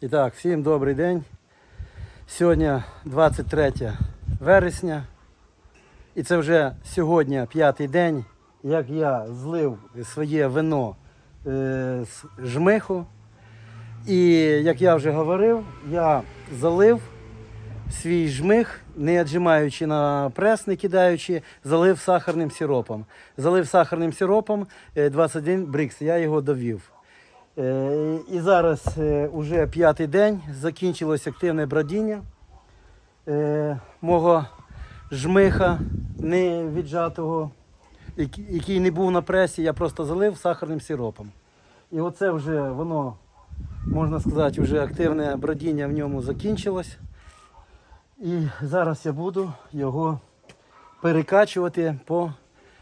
І так, всім добрий день. Сьогодні 23 вересня. І це вже сьогодні п'ятий день, як я злив своє вино е, з жмиху. І як я вже говорив, я залив свій жмих, не віджимаючи на прес, не кидаючи, залив сахарним сиропом. Залив сахарним сиропом е, 21 брикс, я його довів. Е, І зараз вже п'ятий день, закінчилось активне бродіння е, мого жмиха не віджатого, який- не був на пресі, я просто залив сахарним сиропом. І оце вже воно, можна сказати, вже активне бродіння в ньому закінчилось. І зараз я буду його перекачувати по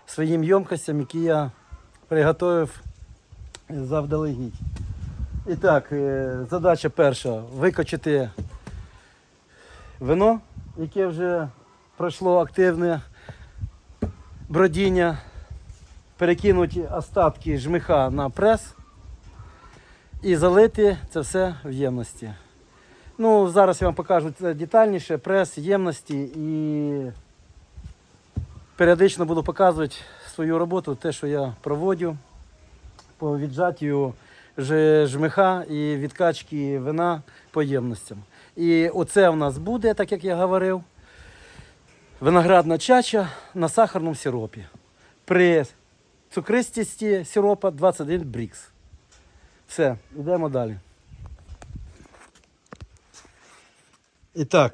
своїм ємкостям, які я приготував завдалегідь. І так, е, задача перша викачати вино, яке вже пройшло активне бродіння, перекинути остатки жмиха на прес і залити це все в ємності. Ну, зараз я вам покажу це детальніше, прес, ємності і періодично буду показувати свою роботу, те, що я проводжу по віджаттю жмиха і відкачки вина по ємностям. І оце в нас буде, так як я говорив, виноградна чача на сахарному сиропі. При цукристості сиропа 21 брікс. Все, йдемо далі. І так,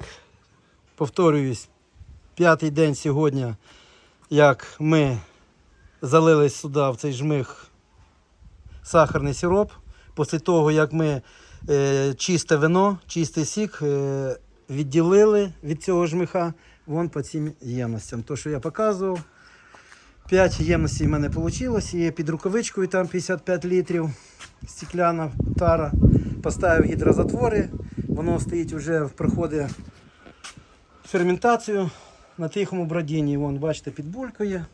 повторююсь, п'ятий день сьогодні, як ми залили сюди в цей жмих сахарний сироп. Після того, як ми е, чисте вино, чистий сік е, відділили від цього жмиха вон по цим ємностям. То, що я показував, 5 ємностей в мене вийшло. І під рукавичкою там 55 літрів стекляна тара. Поставив гідрозатвори. Воно стоїть вже в проході ферментацію на тихому бродінні. Вон, бачите, підбулькує.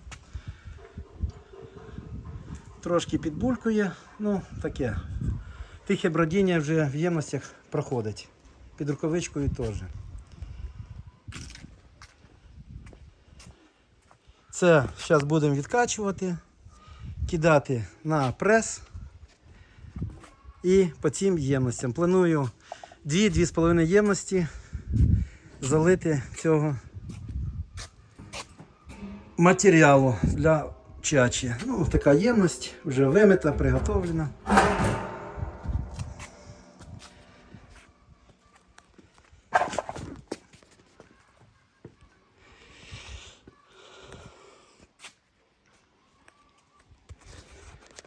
Трошки підбулькує. Ну, таке. Тихе бродіння вже в ємностях проходить. Під рукавичкою теж. Це зараз будемо відкачувати, кидати на прес і по цим ємностям. Планую 2-2,5 ємності залити цього матеріалу для чачі. Ну, така ємність, вже вимита, приготовлена.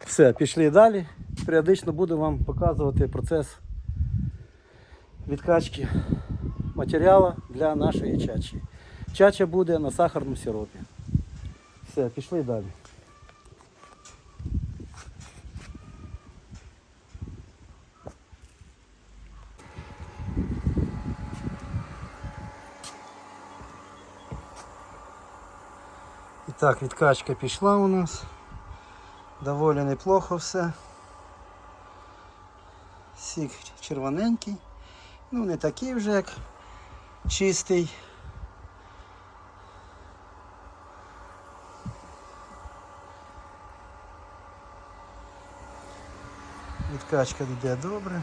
Все, пішли далі. Періодично буду вам показувати процес відкачки матеріалу для нашої чачі. Чача буде на сахарному сиропі. Все, пішли далі. Так, відкачка пішла у нас. Доволі неплохо все. Сік червоненький. Ну, не такий вже як чистий. Відкачка йде добре.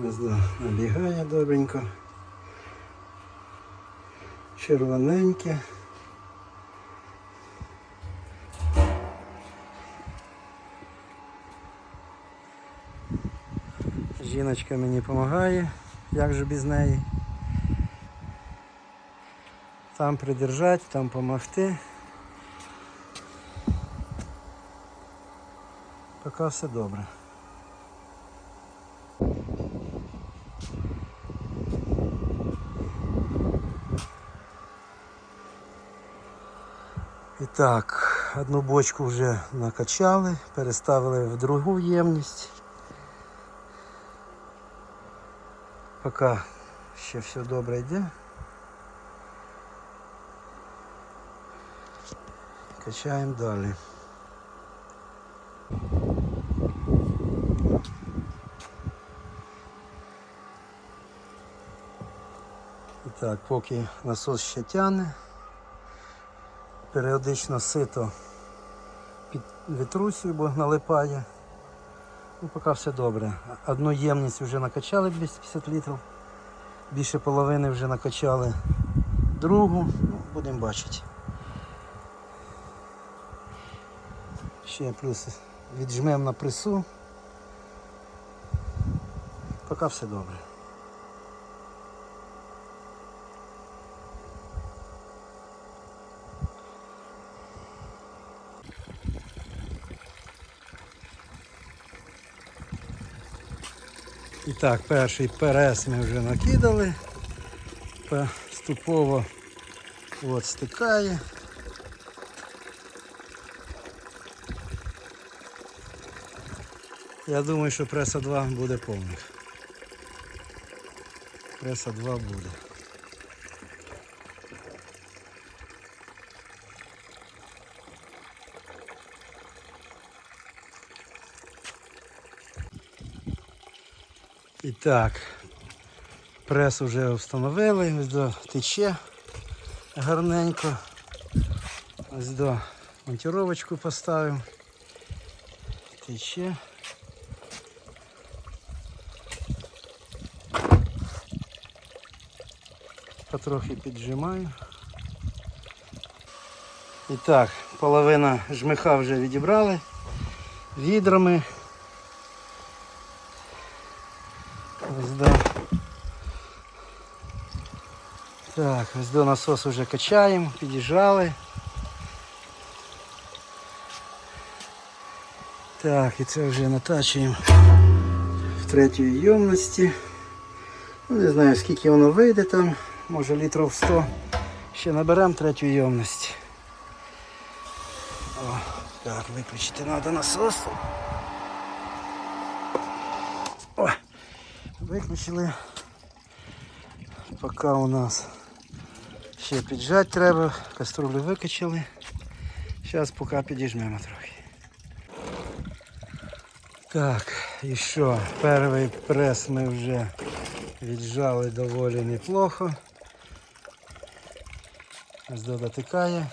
Не набігає добренько. Червоненьке. Жіночка мені допомагає, як же без неї. Там придержати, там допомогти. Поки все добре. Так, одну бочку вже накачали, переставили в другу ємність. Поки ще все добре йде. Качаємо далі. Так, поки насос ще тягне, періодично сито під вітрусю, бо налипає. Ну, поки все добре. Одну ємність вже накачали 250 літрів, більше половини вже накачали другу, ну, будемо бачити. Ще плюс віджмемо на пресу. Поки все добре. І так, перший перес ми вже накидали. Поступово от стикає. Я думаю, що преса 2 буде повних. Преса 2 буде. І так, прес вже встановили, ось до тече гарненько. Ось до монтировочку поставив. Тече. Потрохи піджимаю. І так, половина жмиха вже відібрали відрами. Ось до. Так, ось до насосу вже качаємо, під'їжджали. Так, і це вже натачуємо в третій ємності. Ну, не знаю скільки воно вийде там, може літрів 100. Ще наберемо третю ємність. О, так, виключити треба насос. О, виключили. Поки у нас ще піджати треба, каструлю викачали. Зараз поки підіжмемо трохи. Так, і що? Перший прес ми вже віджали доволі неплохо. Ось дотикає.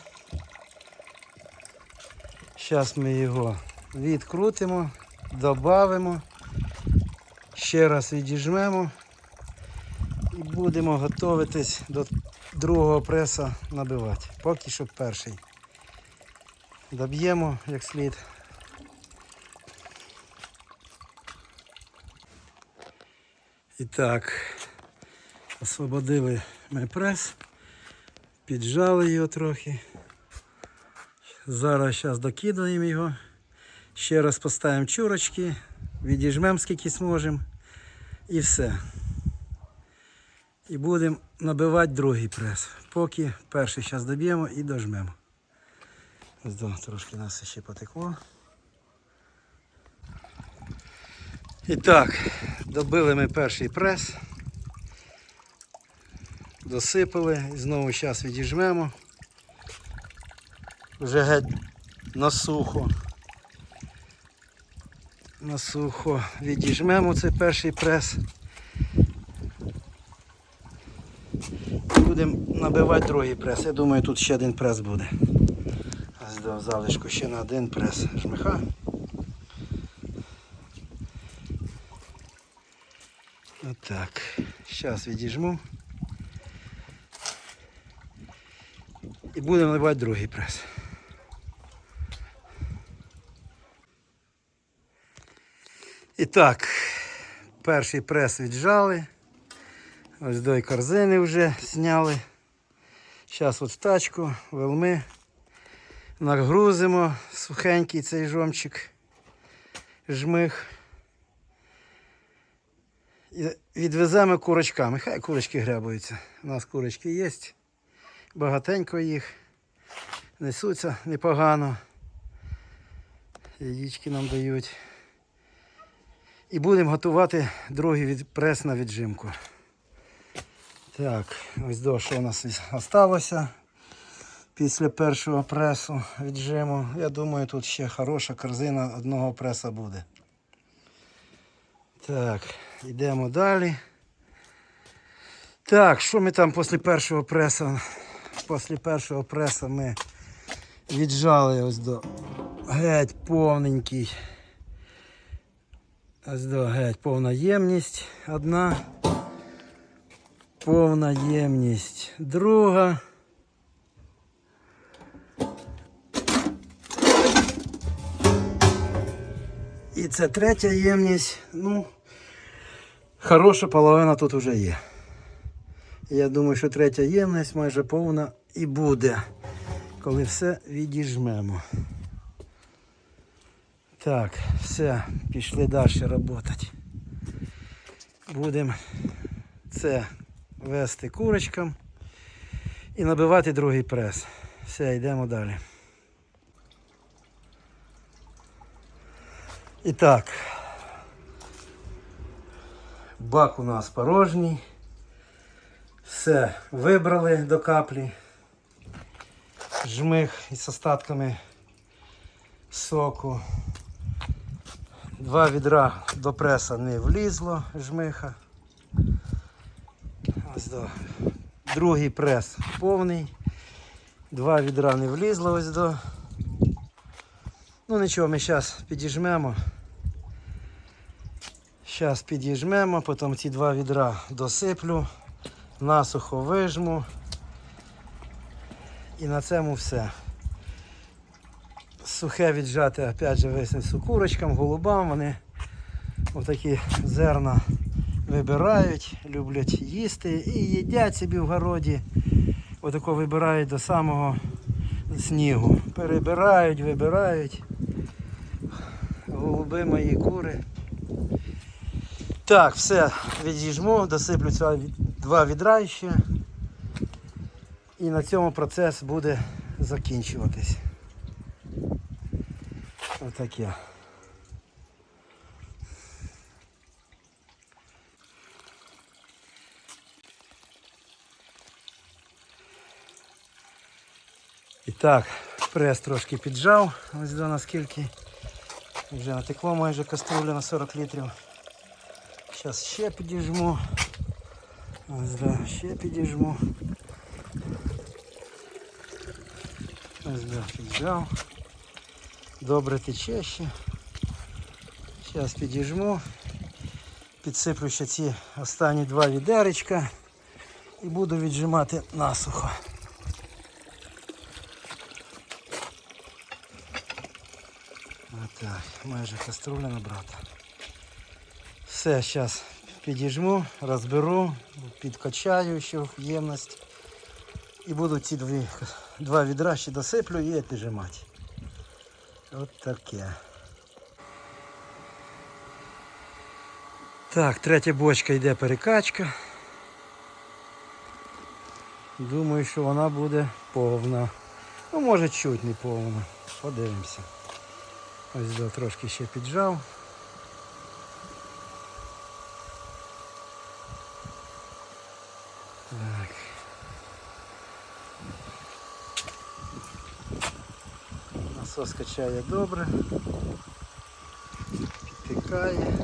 Зараз ми його відкрутимо, додамо, ще раз відіжмемо і будемо готуватись до другого преса набивати. Поки що перший. Доб'ємо як слід. І так, освободили ми прес, піджали його трохи. Зараз зараз докидаємо його. Ще раз поставимо чурочки, відіжмемо скільки зможемо і все. І будемо набивати другий прес. Поки перший зараз доб'ємо і дожмемо. Ось до, трошки нас ще потекло. І так, добили ми перший прес. Досипали і знову зараз відіжмемо. Вже геть на сухо. На сухо відіжмемо цей перший прес. Будемо набивати другий прес. Я думаю, тут ще один прес буде. До залишку ще на один прес жмиха. Отак. Зараз відіжму. І будемо наливати другий прес. І так, перший прес віджали. Ось до корзини вже зняли. Зараз от в тачку, велми. Нагрузимо сухенький цей жомчик, жмих. І відвеземо курочками. Хай курочки грябуються. У нас курочки є. Багатенько їх. Несуться непогано. Яєчки нам дають. І будемо готувати другий прес на віджимку. Так, ось до що у нас залишилося після першого пресу віджиму. Я думаю, тут ще хороша корзина одного преса буде. Так, йдемо далі. Так, що ми там після першого преса? Після першого преса ми віджали ось до геть повненький. Ось до геть повна ємність одна. Повна ємність друга. І це третя ємність. Ну, хороша половина тут вже є. Я думаю, що третя ємність майже повна і буде, коли все відіжмемо. Так, все, пішли далі працювати. Будемо це вести курочкам і набивати другий прес. Все, йдемо далі. І так, бак у нас порожній. Все вибрали до каплі. Жмих із остатками соку. Два відра до преса не влізло жмиха. Ось до. Другий прес повний. Два відра не влізло ось до. Ну нічого, ми зараз підіжмемо. Зараз підіжмемо, потім ці два відра досиплю, насухо вижму. І на цьому все. Сухе віджати, опять же, виснесу курочкам, голубам, вони отакі зерна вибирають, люблять їсти і їдять собі в городі. Отако вибирають до самого снігу. Перебирають, вибирають. Голуби мої кури. Так, все, відіжму, досиплю два відра ще. І на цьому процес буде закінчуватись. Отаке. І так, прес трошки піджав, ось до наскільки. Вже натекло майже каструля на 40 літрів. Зараз ще підіжму. Ось да, ще підіжму. Ось да, піджав. Добре тече ще. Зараз підіжму. Підсиплю ще ці останні два відеречка і буду віджимати насухо. Отак, каструля набрата. Все, зараз підіжму, розберу, підкачаю ще ємність. І буду ці дві, два відра ще досиплю і піджимати. От таке. Так, третя бочка йде перекачка. Думаю, що вона буде повна. Ну, може чуть не повна. Подивимося. Ось до трошки ще піджав. Так. Насос качає добре. Підтикає.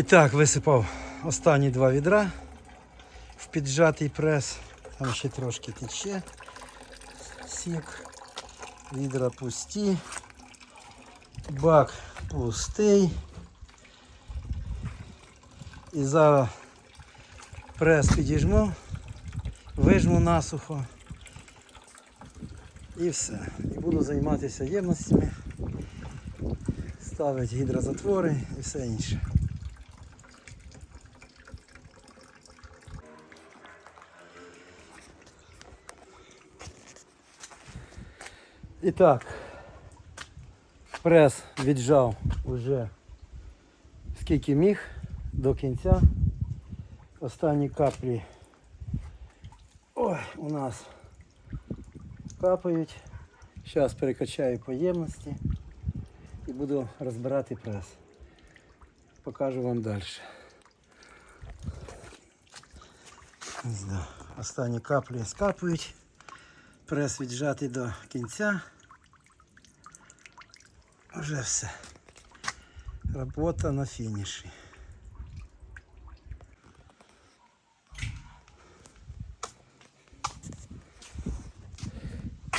І так, висипав останні два відра в піджатий прес. Там ще трошки тече. Сік. Відра пусті. Бак пустий. І зараз прес підіжму, вижму насухо. І все. І буду займатися ємностями, ставити гідрозатвори і все інше. І так, Прес віджав уже скільки міг до кінця. Останні каплі ой, у нас капають. Зараз перекачаю поємності і буду розбирати прес. Покажу вам далі. Ось, да. Останні каплі скапують. Прес віджатий до кінця. Вже все. Робота на фініші.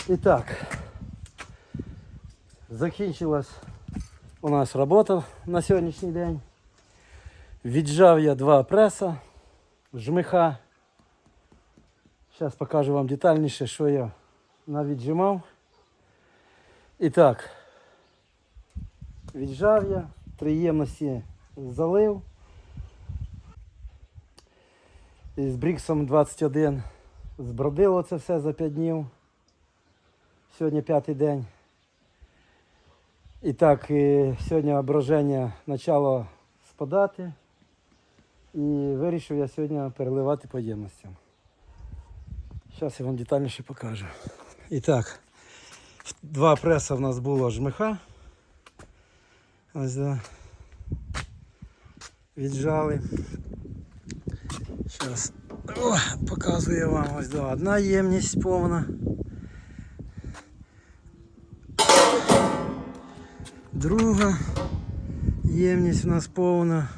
І так, закінчилась у нас робота на сьогоднішній день. Віджав я два преса, жмиха. Зараз покажу вам детальніше, що я навіджимав. І так, віджав я, три ємності залив. І з Бріксом 21 збродило це все за 5 днів. Сьогодні п'ятий день. І так, сьогодні ображення почало спадати. І вирішив я сьогодні переливати по ємностям. Зараз я вам детальніше покажу. І так, два преса в нас було жмиха. Ось да. Віджали. Зараз показую вам ось. Одна ємність повна. Друга ємність у нас повна.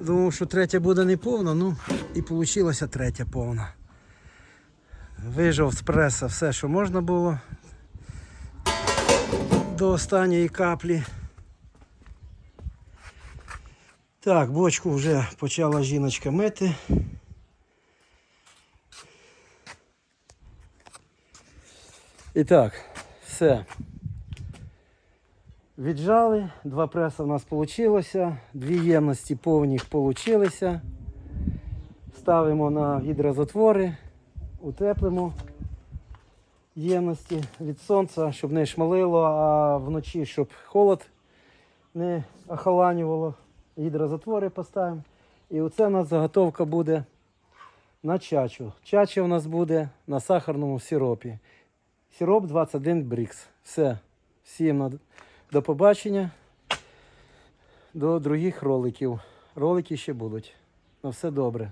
Думав, що третя буде не повна, ну і вийшла третя повна. Вижав з преса все, що можна було до останньої каплі. Так, бочку вже почала жіночка мити. І так, все. Віджали, два преса в нас вийшло, дві ємності повних вийшли. Ставимо на гідрозатвори, утеплимо ємності від сонця, щоб не шмалило, а вночі, щоб холод не охоланювало. Гідрозатвори поставимо. І оце у нас заготовка буде на чачу. Чача у нас буде на сахарному сиропі. Сироп 21 брікс. Все. Всім до побачення. До других роликів. Ролики ще будуть. На все добре.